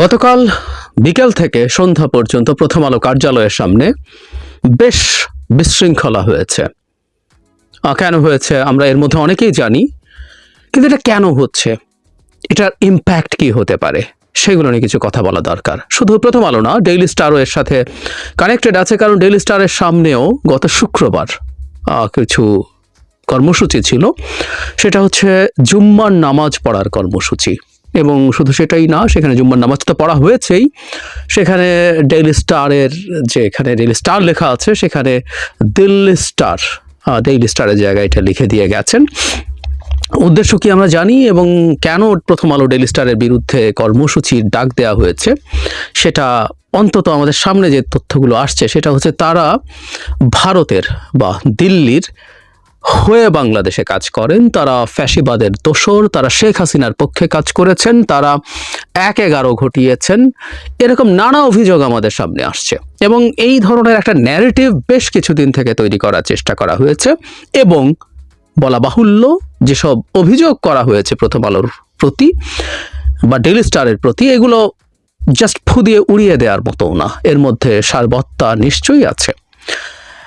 গতকাল বিকেল থেকে সন্ধ্যা পর্যন্ত প্রথম আলো কার্যালয়ের সামনে বেশ বিশৃঙ্খলা হয়েছে। কেন হয়েছে আমরা এর মধ্যে অনেকেই জানি, কিন্তু এটা কেন হচ্ছে? এটার ইম্প্যাক্ট কি হতে পারে? সেগুলো নিয়ে কিছু কথা বলা দরকার। শুধু প্রথম আলো না ডেইলি স্টারও এর সাথে কানেক্টেড আছে, কারণ ডেইলি স্টারের সামনেও গত শুক্রবার কিছু কর্মসূচি ছিল। সেটা হচ্ছে জুম্মার নামাজ পড়ার কর্মসূচি। এবং শুধু সেটাই না, সেখানে জুম্মার নামাজ তো পড়া হয়েছেই। সেখানে ডেইলি স্টারের যে এখানে ডেইলি স্টার লেখা আছে, সেখানে দিল্লি স্টার ডেইলি স্টারের জায়গায় এটা লিখে দিয়ে গেছেন। উদ্দেশ্য কি আমরা জানি এবং কেন প্রথম আলো ডেইলি স্টারের বিরুদ্ধে কর্মসূচির ডাক দেওয়া হয়েছে? সেটা অন্তত আমাদের সামনে যে তথ্যগুলো আসছে, সেটা হচ্ছে তারা ভারতের বা দিল্লির হয়ে বাংলাদেশে কাজ করেন, তারা ফ্যাসিবাদের দোসর তারা শেখ হাসিনার পক্ষে কাজ করেছেন, তারা এক এগারো ঘটিয়েছেন। এরকম নানা অভিযোগ আমাদের সামনে আসছে এবং এই ধরনের একটা ন্যারেটিভ বেশ কিছুদিন থেকে তৈরি করার চেষ্টা করা হয়েছে এবং বলা বাহুল্য যেসব অভিযোগ করা হয়েছে প্রথম আলোর প্রতি বা ডেলি স্টারের প্রতি, এগুলো জাস্ট ফু দিয়ে উড়িয়ে দেওয়ার মতো না। এর মধ্যে সারবত্তা নিশ্চয়ই আছে।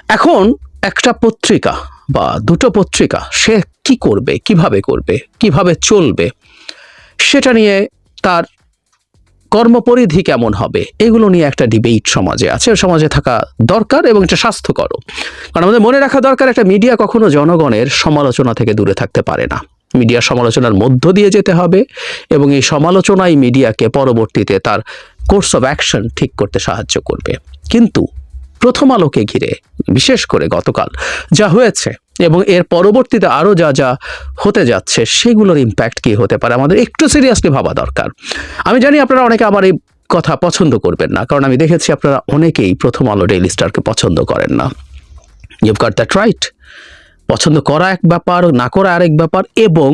এখন একটা পত্রিকা বা দুটো পত্রিকা, সে কি করবে, কীভাবে করবে, কীভাবে চলবে, সেটা নিয়ে তার কর্মপরিধি কেমন হবে, এগুলো নিয়ে একটা ডিবেট সমাজে আছে। সমাজে থাকা দরকার এবং এটা স্বাস্থ্যকর। কারণ আমাদের মনে রাখা দরকার, একটা মিডিয়া কখনো জনগণের সমালোচনা থেকে দূরে থাকতে পারে না। মিডিয়া সমালোচনার মধ্য দিয়ে যেতে হবে এবং এই সমালোচনাই মিডিয়াকে পরবর্তীতে তার কোর্স অফ অ্যাকশন ঠিক করতে সাহায্য করবে। কিন্তু প্রথম আলোকে ঘিরে, বিশেষ করে গতকাল যা হয়েছে এবং এর পরবর্তীতে আরও যা যা হতে যাচ্ছে সেগুলোর ইম্প্যাক্ট কি হতে পারে আমাদের একটু সিরিয়াসলি ভাবা দরকার। আমি জানি আপনারা অনেকে আমার এই কথা পছন্দ করবেন না, কারণ আমি দেখেছি আপনারা অনেকেই প্রথম আলো ডেইলি স্টারকে পছন্দ করেন না। ইউভ গট দ্যাট রাইট পছন্দ করা এক ব্যাপার, না করা আরেক ব্যাপার এবং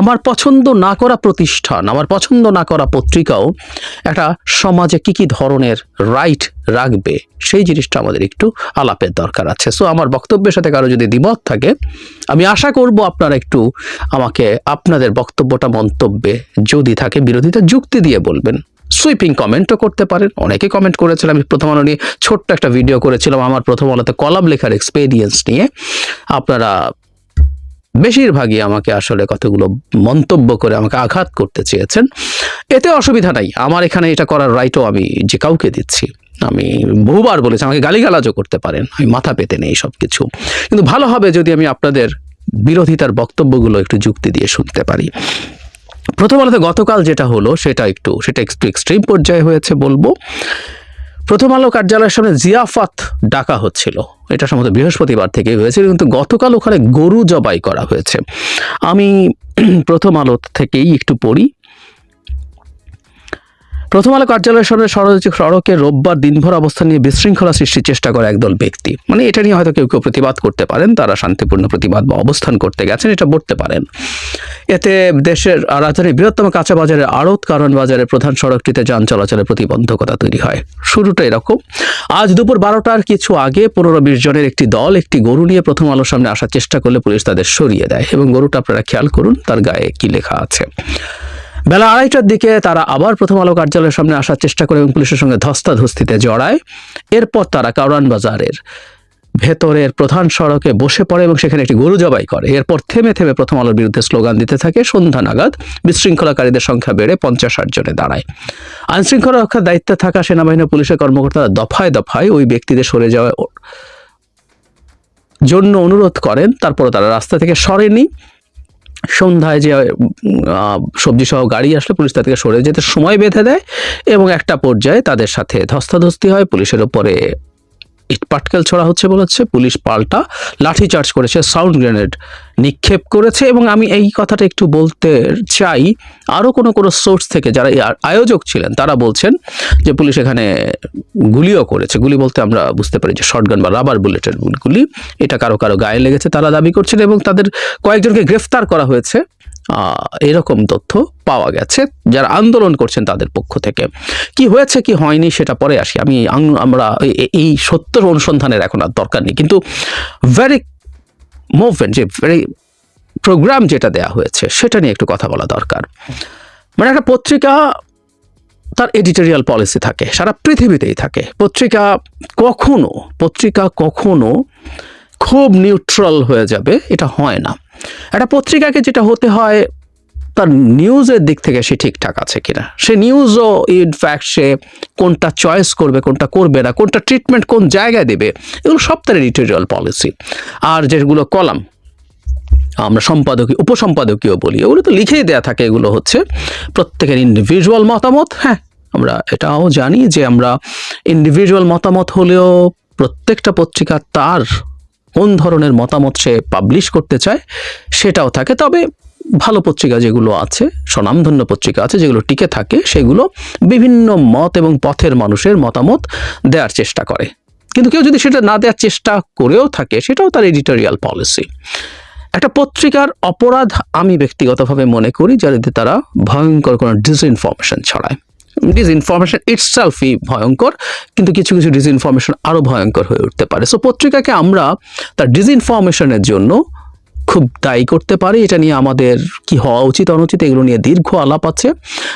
আমার পছন্দ না করা প্রতিষ্ঠান, আমার পছন্দ না করা পত্রিকাও একটা সমাজে কি কি ধরনের রাইট রাখবে, সেই জিনিসটা আমাদের একটু আলাপের দরকার আছে। সো আমার বক্তব্যের সাথে কারও যদি দ্বিমত থাকে, আমি আশা করব আপনারা একটু আমাকে আপনাদের বক্তব্যটা, মন্তব্যে যদি থাকে বিরোধিতা যুক্তি দিয়ে বলবেন। সুইপিং কমেন্টও করতে পারেন। অনেকে কমেন্ট করেছিলাম আমি প্রথম আলো নিয়ে ছোট্ট একটা ভিডিও করেছিলাম, আমার প্রথম আলোতে কলাম লেখার এক্সপেরিয়েন্স নিয়ে। আপনারা বেশিরভাগই আমাকে আসলে কতগুলো মন্তব্য করে আমাকে আঘাত করতে চেয়েছেন। এতে অসুবিধা নাই। আমার এখানে এটা করার রাইটও আমি যে কাউকে দিচ্ছি, আমি বহুবার বলেছি, আমাকে গালিগালাজও করতে পারেন, আমি মাথা পেতে নেই সব কিছু কিন্তু ভালো হবে যদি আমি আপনাদের বিরোধিতার বক্তব্যগুলো একটু যুক্তি দিয়ে শুনতে পারি। প্রথম আলোতে গতকাল যেটা হলো, সেটা একটু সেটা একটু এক্সট্রিম পর্যায়ে হয়েছে বলব। প্রথম আলো কার্যালয়ের সামনে জিয়াফাত ডাকা হচ্ছিল। এটা সম্ভবত বৃহস্পতিবার থেকে হয়েছিল, কিন্তু গতকাল ওখানে গরু জবাই করা হয়েছে। আমি প্রথম আলো থেকেই একটু পড়ি। প্রথম আলো কার্যালয়ের সামনে সড়ক রোববার দিনভর অবস্থান নিয়ে বিশৃঙ্খলা সৃষ্টির চেষ্টা করে একদল ব্যক্তি। মানে এটা নিয়ে হয়তো কেউ কেউ প্রতিবাদ করতে পারেন, তারা শান্তিপূর্ণ প্রতিবাদ বা অবস্থান করতে গেছেন, এটা বলতে পারেন। এতে দেশের রাজধানীর বৃহত্তম কাঁচা বাজারের আড়ত কারণ বাজারের প্রধান সড়কটিতে যান চলাচলের প্রতিবন্ধকতা তৈরি হয়। শুরুটা এরকম। আজ দুপুর বারোটার কিছু আগে পনেরো বিশ জনের একটি দল একটি গরু নিয়ে প্রথম আলোর সামনে আসার চেষ্টা করলে পুলিশ তাদের সরিয়ে দেয়। এবং গরুটা আপনারা খেয়াল করুন, তার গায়ে কি লেখা আছে। বেলা আড়াইটার দিকে তারা আবার প্রথম আলো কার্যালয়ের সামনে আসার চেষ্টা করে এবং পুলিশের সঙ্গে ধস্তাধস্তিতে জড়ায়। এরপর তারা কারওয়ান বাজারের ভেতরের প্রধান সড়কে বসে পড়ে এবং সেখানে একটি গরু জবাই করে। এরপর থেমে থেমে প্রথম আলোর বিরুদ্ধে স্লোগান দিতে থাকে। সন্ধ্যা নাগাদ বিশৃঙ্খলাকারীদের সংখ্যা বেড়ে পঞ্চাশ ষাট জনে দাঁড়ায়। আইনশৃঙ্খলা রক্ষার দায়িত্বে থাকা সেনাবাহিনী পুলিশের কর্মকর্তারা দফায় দফায় ওই ব্যক্তিদের সরে যাওয়ার জন্য অনুরোধ করেন। তারপর তারা রাস্তা থেকে সরেনি। সন্ধ্যায় যে সবজি সহ গাড়ি আসলে পুলিশ তাদেরকে সরে যেতে সময় বেঁধে দেয় এবং একটা পর্যায়ে তাদের সাথে ধস্তাধস্তি হয়, পুলিশের উপরে ইট পাটকেল ছোড়া হচ্ছে বলেছে পুলিশ পাল্টা লাঠি চার্জ করেছে, সাউন্ড গ্রেনেড নিক্ষেপ করেছে এবং আমি এই কথাটা একটু বলতে চাই, আরও কোনো কোনো সোর্স থেকে যারা আয়োজক ছিলেন, তারা বলছেন যে পুলিশ এখানে গুলিও করেছে। গুলি বলতে আমরা বুঝতে পারি যে শর্টগান বা রাবার বুলেটের গুলি, এটা কারও কারও গায়ে লেগেছে, তারা দাবি করছেন এবং তাদের কয়েকজনকে গ্রেফতার করা হয়েছে। এরকম তথ্য পাওয়া গেছে, যারা আন্দোলন করছেন তাদের পক্ষ থেকে। কি হয়েছে, কি হয়নি সেটা পরে আসি। আমি আমরা এই সত্যের অনুসন্ধানের এখন আর দরকার নেই। কিন্তু ভেরি মুভমেন্ট যে ভেরি প্রোগ্রাম যেটা দেয়া হয়েছে, সেটা নিয়ে একটু কথা বলা দরকার। মানে একটা পত্রিকা, তার এডিটোরিয়াল পলিসি থাকে, সারা পৃথিবীতেই থাকে। পত্রিকা কখনো পত্রিকা কখনো খুব নিউট্রাল হয়ে যাবে, এটা হয় না। একটা পত্রিকাকে যেটা হতে হয়, তার নিউজের দিক থেকে সে ঠিকঠাক আছে কিনা? সে নিউজও ইনফ্যাক্ট সে কোনটা চয়েস করবে, কোনটা করবে না, কোনটা ট্রিটমেন্ট কোন জায়গায় দেবে, এগুলো সব তার এডিটোরিয়াল পলিসি আর যেগুলো কলাম, আমরা সম্পাদকীয়, উপসম্পাদকীয় বলি ওগুলো তো লিখেই দেয়া থাকে, এগুলো হচ্ছে প্রত্যেকের ইন্ডিভিজুয়াল মতামত হ্যাঁ আমরা এটাও জানি যে আমরা ইন্ডিভিজুয়াল মতামত হলেও প্রত্যেকটা পত্রিকা তার কোন ধরনের মতামত সে পাবলিশ করতে চায় সেটাও থাকে। তবে ভালো পত্রিকা যেগুলো আছে, স্বনামধন্য পত্রিকা আছে, যেগুলো টিকে থাকে, সেগুলো বিভিন্ন মত এবং পথের মানুষের মতামত দেওয়ার চেষ্টা করে। কিন্তু কেউ যদি সেটা না দেওয়ার চেষ্টা করেও থাকে, সেটাও তার এডিটোরিয়াল পলিসি একটা পত্রিকার অপরাধ আমি ব্যক্তিগতভাবে মনে করি যাতে তারা ভয়ঙ্কর কোনো ডিসইনফরমেশন ছড়ায়। ডিসইনফরমেশন ইটসেলফই ভয়ঙ্কর, কিন্তু কিছু কিছু ডিসইনফরমেশন আরও ভয়ঙ্কর হয়ে উঠতে পারে। সো পত্রিকাকে আমরা তার ডিসইনফরমেশনের জন্য খুব দায়ী করতে পারি। এটা নিয়ে আমাদের কি হওয়া উচিত, অনুচিত, এগুলো নিয়ে দীর্ঘ আলাপ আছে।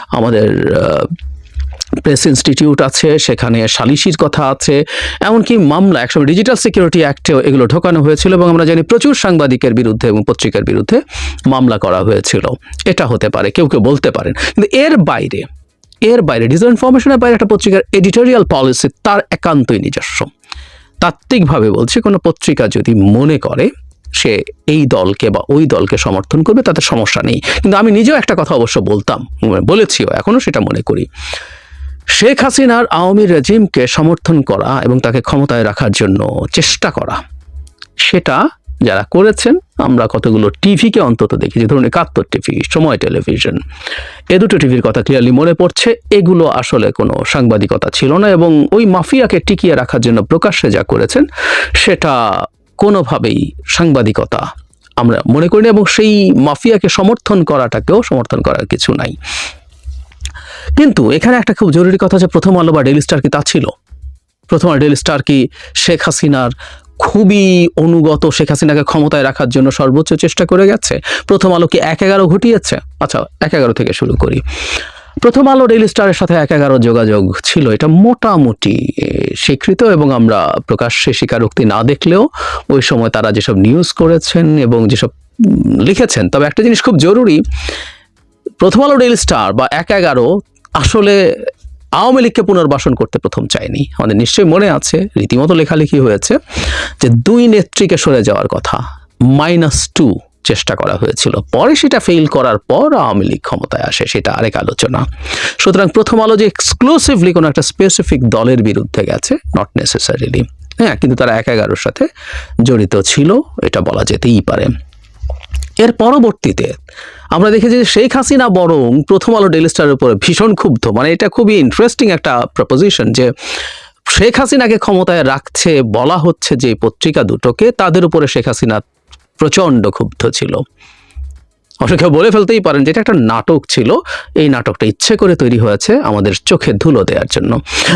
আমাদের প্রেস ইনস্টিটিউট আছে, সেখানে সালিসির কথা আছে, এমনকি মামলা, একসময় ডিজিটাল সিকিউরিটি অ্যাক্টেও এগুলো ঢোকানো হয়েছিল এবং আমরা জানি প্রচুর সাংবাদিকের বিরুদ্ধে এবং পত্রিকার বিরুদ্ধে মামলা করা হয়েছিল। এটা হতে পারে, কেউ কেউ বলতে পারেন। কিন্তু এর বাইরে এর বাইরে ডিজিটাল ইনফরমেশনের বাইরে একটা পত্রিকার এডিটোরিয়াল পলিসি তার একান্তই নিজস্ব। তাত্ত্বিকভাবে বলছে, কোনো পত্রিকা যদি মনে করে সে এই দলকে বা ওই দলকে সমর্থন করবে, তাতে সমস্যা নেই। কিন্তু আমি নিজেও একটা কথা অবশ্য বলতাম বলেছিও এখনও সেটা মনে করি। শেখ হাসিনার আওয়ামী রেজিমকে সমর্থন করা এবং তাকে ক্ষমতায় রাখার জন্য চেষ্টা করা, সেটা যারা করেছেন, আমরা কতগুলো টিভিকে অন্তত দেখি। যে ধরুন একাত্তর টিভি, সময় টেলিভিশন। এ দুটো টিভির কথা ক্লিয়ারলি মনে পড়ছে। এগুলো আসলে কোনো সাংবাদিকতা ছিল না এবং ওই মাফিয়াকে টিকিয়ে রাখার জন্য প্রকাশ্যে যা করেছেন, সেটা কোনোভাবেই সাংবাদিকতা আমরা মনে করি না এবং সেই মাফিয়াকে সমর্থন করাটাকেও সমর্থন করার কিছু নাই। কিন্তু এখানে একটা খুব জরুরি কথা যে প্রথম আলো বা ডেলি স্টার কি তা ছিল? প্রথম ডেলি স্টার কি শেখ হাসিনার খুবই অনুগত শেখ হাসিনাকে ক্ষমতায় রাখার জন্য সর্বোচ্চ চেষ্টা করে গেছে। প্রথম আলো কি এক এগারো ঘটিয়েছে? আচ্ছা এক এগারো থেকে শুরু করি। প্রথম আলো রেল স্টারের সাথে এক এগারো যোগাযোগ ছিল। এটা মোটামুটি স্বীকৃত এবং আমরা প্রকাশ্যে স্বীকারোক্তি না দেখলেও ওই সময় তারা যেসব নিউজ করেছেন এবং যেসব লিখেছেন, তবে একটা জিনিস খুব জরুরি, প্রথম আলো রেল স্টার বা এক এগারো আসলে আওয়ামী লীগকে পুনর্বাসন করতে প্রথম চায়নি। আমাদের নিশ্চয়ই মনে আছে, রীতিমতো লেখালেখি হয়েছে যে দুই নেত্রীকে সরে যাওয়ার কথা, মাইনাস টু চেষ্টা করা হয়েছিল। পরে সেটা ফেল করার পর আওয়ামী লীগ ক্ষমতায় আসে, সেটা আরেক আলোচনা। সুতরাং প্রথম আলো যে এক্সক্লুসিভলি কোনো একটা স্পেসিফিক দলের বিরুদ্ধে গেছে নট নেসেসারিলি হ্যাঁ কিন্তু তারা এক এগারোর সাথে জড়িত ছিল, এটা বলা যেতেই পারে। এর পরবর্তীতে আমরা দেখেছি যে শেখ হাসিনা বরং প্রথম আলো ডেলি স্টারের উপরে ভীষণ ক্ষুব্ধ। মানে এটা খুবই ইন্টারেস্টিং একটা প্রপোজিশন যে শেখ হাসিনাকে ক্ষমতায় রাখছে বলা হচ্ছে যে পত্রিকা দুটোকে, তাদের উপরে শেখ হাসিনা প্রচণ্ড ক্ষুব্ধ ছিল। অনেকে বলে ফেলতেই পারেন যে এটা একটা নাটক ছিল। এই নাটকটা ইচ্ছে করে তৈরি হয়েছে আমাদের চোখে ধুলো দেওয়ার জন্য।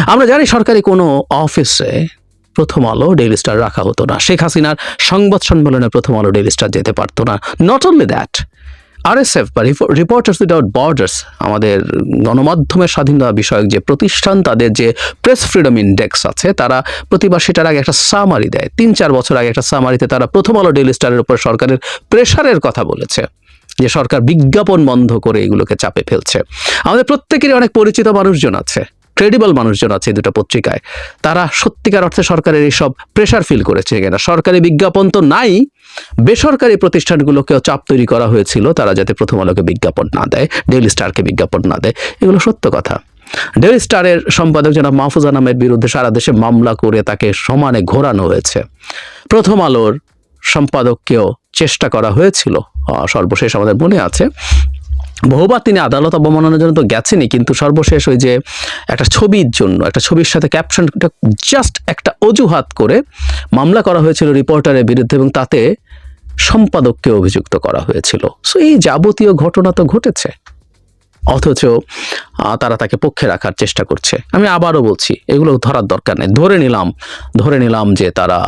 আমরা জানি সরকারি কোনো অফিসে প্রথম আলো ডেইলি স্টার রাখা হতো না। শেখ হাসিনার সংবাদ সম্মেলনে প্রথম আলো ডেইলি স্টার যেতে পারতো না। নট অনলি দ্যাট আরএসএফ বা রিপোর্টার্স উইদাউট বর্ডার্স আমাদের গণমাধ্যমের স্বাধীনতা বিষয়ক যে প্রতিষ্ঠান, তাদের যে প্রেস ফ্রিডম ইন্ডেক্স আছে, তারা প্রতিবার সেটার আগে একটা সামারি দেয়। তিন চার বছর আগে একটা সামারিতে তারা প্রথম আলো ডেইলি স্টারের উপর সরকারের প্রেশারের কথা বলেছে, যে সরকার বিজ্ঞাপন বন্ধ করে এগুলোকে চাপে ফেলছে। আমাদের প্রত্যেকেরই অনেক পরিচিত মানুষজন আছে। ক্রেডিবল মানুষজন আছে এই দুটো পত্রিকায়। তারা সত্যিকার অর্থে সরকারের এইসব প্রেশার ফিল করেছে কিনা সরকারি বিজ্ঞাপন তো নাই, বেসরকারি প্রতিষ্ঠানগুলোকেও চাপ তৈরি করা হয়েছিল, তারা যাতে প্রথম আলোকে বিজ্ঞাপন না দেয় ডেইলি স্টারকে বিজ্ঞাপন না দেয়, এগুলো সত্য কথা। ডেইলি স্টারের সম্পাদক জনাব মাহফুজা নামের বিরুদ্ধে সারা দেশে মামলা করে তাকে সমানে ঘোরানো হয়েছে। প্রথম আলোর সম্পাদককেও চেষ্টা করা হয়েছিল সর্বশেষ আমাদের মনে আছে। বহুবার তিনি আদালত অবমাননার জন্য তো গেছেনই, কিন্তু সর্বশেষ ওই যে একটা ছবির জন্য, একটা ছবির সাথে ক্যাপশনটা জাস্ট একটা অজুহাত করে মামলা করা হয়েছিল রিপোর্টারের বিরুদ্ধে এবং তাতে সম্পাদককে অভিযুক্ত করা হয়েছিল। সো এই যাবতীয় ঘটনা তো ঘটেছে। অথচ তারা তাকে পক্ষে রাখার চেষ্টা করছে। আমি আবারও বলছি, এগুলো ধরার দরকার নেই। ধরে নিলাম ধরে নিলাম যে তারা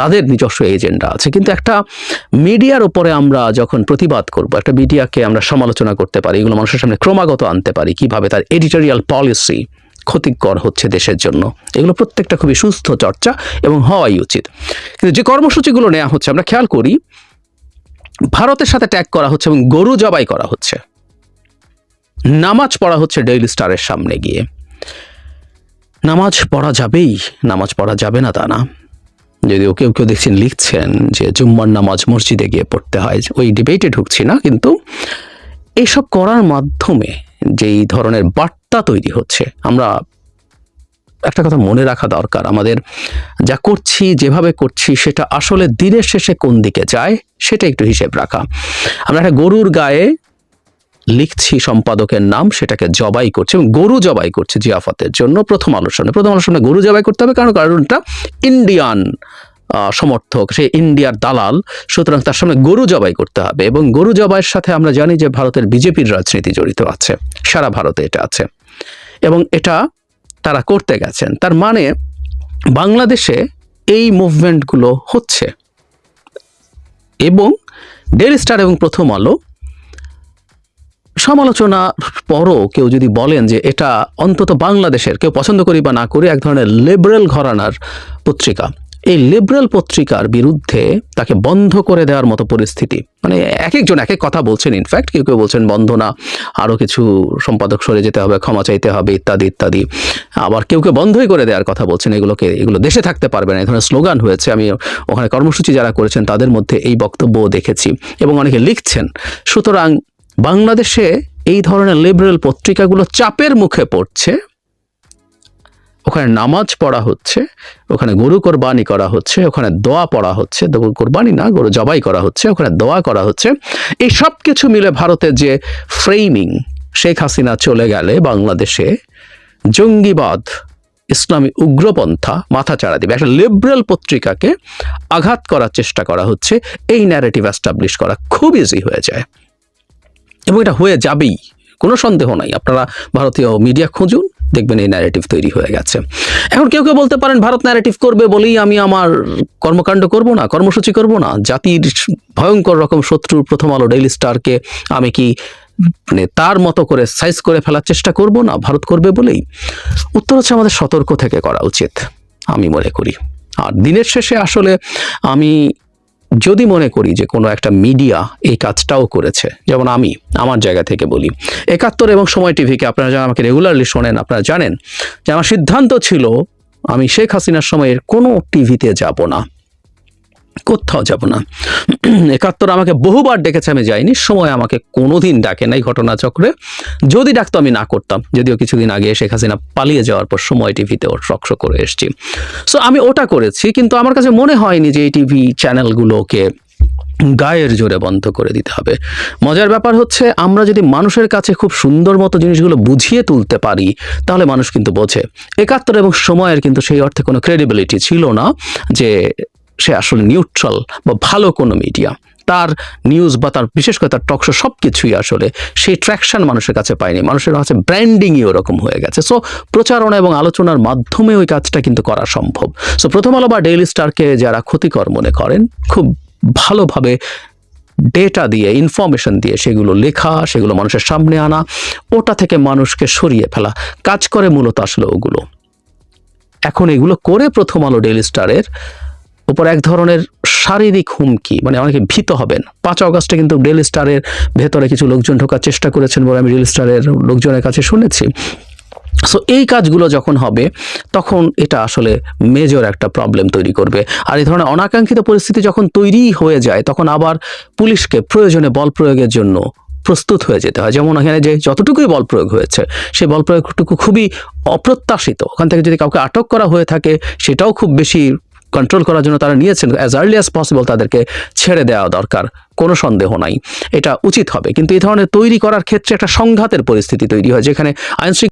তাদের নিজস্ব এজেন্ডা আছে। কিন্তু একটা মিডিয়ার উপরে আমরা যখন প্রতিবাদ করব, একটা মিডিয়াকে আমরা সমালোচনা করতে পারি, এগুলো মানুষের সামনে ক্রমাগত আনতে পারি, কীভাবে তার এডিটোরিয়াল পলিসি ক্ষতিকর হচ্ছে দেশের জন্য, এগুলো প্রত্যেকটা খুবই সুস্থ চর্চা এবং হওয়াই উচিত। কিন্তু যে কর্মসূচিগুলো নেওয়া হচ্ছে, আমরা খেয়াল করি, ভারতের সাথে ট্যাগ করা হচ্ছে এবং গরু জবাই করা হচ্ছে। নামাজ পড়া হচ্ছে ডেইলি স্টারের সামনে গিয়ে। নামাজ পড়া যাবেই, নামাজ পড়া যাবে না তা না। যদিও কেউ কেউ দেখছেন, লিখছেন যে জুম্মার নামাজ মসজিদে গিয়ে পড়তে হয়, ওই ডিবেটে ঢুকছি না, কিন্তু এইসব করার মাধ্যমে যেই ধরনের বার্তা তৈরি হচ্ছে, আমরা একটা কথা মনে রাখা দরকার। আমাদের যা করছি, যেভাবে করছি, সেটা আসলে দিনের শেষে কোন দিকে যায়, সেটা একটু হিসেব রাখা। আমরা একটা গরুর গায়ে লিখছি সম্পাদকের নাম, সেটাকে জবাই করছে এবং গরু জবাই করছে জিয়াফতের জন্য প্রথম আলোচনা। প্রথম আলোচনা গরু জবাই করতে হবে কারণ কারণটা ইন্ডিয়ান সমর্থক, সে ইন্ডিয়ার দালাল, সুতরাং তার সামনে গরু জবাই করতে হবে এবং গরু জবাইয়ের সাথে আমরা জানি যে ভারতের বিজেপির রাজনীতি জড়িত আছে, সারা ভারতে এটা আছে। এবং এটা তারা করতে গেছেন। তার মানে বাংলাদেশে এই মুভমেন্টগুলো হচ্ছে। এবং ডেলি স্টার এবং প্রথম আলো সমালোচনার পরও কেউ যদি বলেন যে এটা অন্তত বাংলাদেশের, কেউ পছন্দ করি বা না করি, এক ধরনের লিবারেল ঘরানার পত্রিকা। এই লিবারেল পত্রিকার বিরুদ্ধে তাকে বন্ধ করে দেওয়ার মতো পরিস্থিতি। মানে এক একজন এক এক কথা বলছেন ইনফ্যাক্ট কেউ কেউ বলছেন, বন্ধ না আরও কিছু সম্পাদক সরে যেতে হবে, ক্ষমা চাইতে হবে, ইত্যাদি ইত্যাদি। আবার কেউ কেউ বন্ধই করে দেওয়ার কথা বলছেন, এগুলোকে, এগুলো দেশে থাকতে পারবে না, এই ধরনের স্লোগান হয়েছে। আমি ওখানে কর্মসূচি যারা করেছেন, তাদের মধ্যে এই বক্তব্য দেখেছি। এবং অনেকে লিখছেন, সুতরাং বাংলাদেশে এই ধরনের লিবারেল পত্রিকাগুলো চাপের মুখে পড়ছে। ওখানে নামাজ পড়া হচ্ছে, ওখানে গরু কোরবানি করা হচ্ছে, ওখানে দোয়া পড়া হচ্ছে গরু কোরবানি না, গরু জবাই করা হচ্ছে, ওখানে দোয়া করা হচ্ছে। এই সব কিছু মিলে ভারতের যে ফ্রেমিং শেখ হাসিনা চলে গেলে বাংলাদেশে জঙ্গিবাদ, ইসলামী উগ্রপন্থা মাথা চাড়া দিবে। একটা লিবারেল পত্রিকাকে আঘাত করার চেষ্টা করা হচ্ছে, এই ন্যারেটিভ অ্যাস্টাবলিশ করা খুব ইজি হয়ে যায়। এবং এটা হয়ে যাবেই। কোনো সন্দেহ নাই। আপনারা ভারতীয় মিডিয়া খুঁজুন, দেখবেন এই ন্যারেটিভ তৈরি হয়ে গেছে। এখন কেউ কেউ বলতে পারেন, ভারত ন্যারেটিভ করবে বলেই আমি আমার কর্মকাণ্ড করব না, কর্মসূচি করব না। জাতির ভয়ঙ্কর রকম শত্রুর প্রথম আলো ডেইলি স্টারকে আমি কি মানে তার মতো করে সাইজ করে ফেলার চেষ্টা করব না? ভারত করবে বলেই? উত্তর হচ্ছে আমাদের সতর্ক থেকে করা উচিত, আমি মনে করি। আর দিনের শেষে আসলে আমি যদি মনে করি যে কোনো একটা মিডিয়া এই কাজটাও করেছে, যেমন আমি আমার জায়গা থেকে বলি, একাত্তর এবং সময় টিভিকে আপনারা যারা আমাকে রেগুলারলি শোনেন, আপনারা জানেন যে আমার সিদ্ধান্ত ছিল, আমি শেখ হাসিনার সময়ের কোনো টিভিতে যাব না। কোথাও যাব না। একাত্তর আমাকে বহুবার ডেকেছে, আমি যাইনি। সময় আমাকে কোনোদিন ডাকে নাই ঘটনাচক্রে। যদি ডাকতো, আমি না করতাম। যদিও কিছুদিন আগে শেখ হাসিনা পালিয়ে যাওয়ার পর সময় টিভিতে ওর শক্স করে এসেছি। সো আমি ওটা করেছি, কিন্তু আমার কাছে মনে হয়নি যে এই টিভি চ্যানেলগুলোকে গায়ের জোরে বন্ধ করে দিতে হবে। মজার ব্যাপার হচ্ছে, আমরা যদি মানুষের কাছে খুব সুন্দর মতো জিনিসগুলো বুঝিয়ে তুলতে পারি, তাহলে মানুষ কিন্তু বোঝে। একাত্তর এবং সময়ের কিন্তু সেই অর্থে কোনো ক্রেডিবিলিটি ছিল না যে সে আসলে নিউট্রাল বা ভালো কোনো মিডিয়া তার নিউজ বা তার বিশেষ করে তার টকশো সব কিছুই আসলে সেই ট্র্যাকশন মানুষের কাছে পায়নি। মানুষের কাছে ব্র্যান্ডিংই ওরকম হয়ে গেছে। সো প্রচারণা এবং আলোচনার মাধ্যমে ওই কাজটা কিন্তু করা সম্ভব। সো প্রথম আলো বা ডেইলি স্টারকে যারা ক্ষতিকর মনে করেন, খুব ভালোভাবে ডেটা দিয়ে ইনফরমেশন দিয়ে সেগুলো লেখা, সেগুলো মানুষের সামনে আনা, ওটা থেকে মানুষকে সরিয়ে ফেলা। কাজ করে মূলত আসলে ওগুলো। এখন এগুলো করে প্রথম আলো ডেইলি স্টারের উপর এক ধরনের শারীরিক হুমকি মানে অনেকে ভীত হবেন। পাঁচ অগস্টে কিন্তু ডেইলি স্টারের ভেতরে কিছু লোকজন ঢোকার চেষ্টা করেছেন বলে আমি ডেইলি স্টারের লোকজনের কাছে শুনেছি। সো এই কাজগুলো যখন হবে, তখন এটা আসলে মেজর একটা প্রবলেম তৈরি করবে। আর এই ধরনের অনাকাঙ্ক্ষিত পরিস্থিতি যখন তৈরি হয়ে যায়, তখন আবার পুলিশকে প্রয়োজনে বল প্রয়োগের জন্য প্রস্তুত হয়ে যেতে হয়। যেমন এখানে যে যতটুকুই বল প্রয়োগ হয়েছে, সেই বল প্রয়োগটুকু খুবই অপ্রত্যাশিত। ওখান থেকে যদি কাউকে আটক করা হয়ে থাকে, সেটাও খুব বেশি কন্ট্রোল করার জন্য তারা নিয়েছেন অ্যাজ আর্লি অ্যাজ পসিবল তাদেরকে ছেড়ে দেওয়া দরকার, কোনো সন্দেহ নাই। এটা উচিত হবে। কিন্তু এই ধরনের তৈরি করার ক্ষেত্রে একটা সংঘাতের পরিস্থিতি তৈরি হয়, যেখানে আইন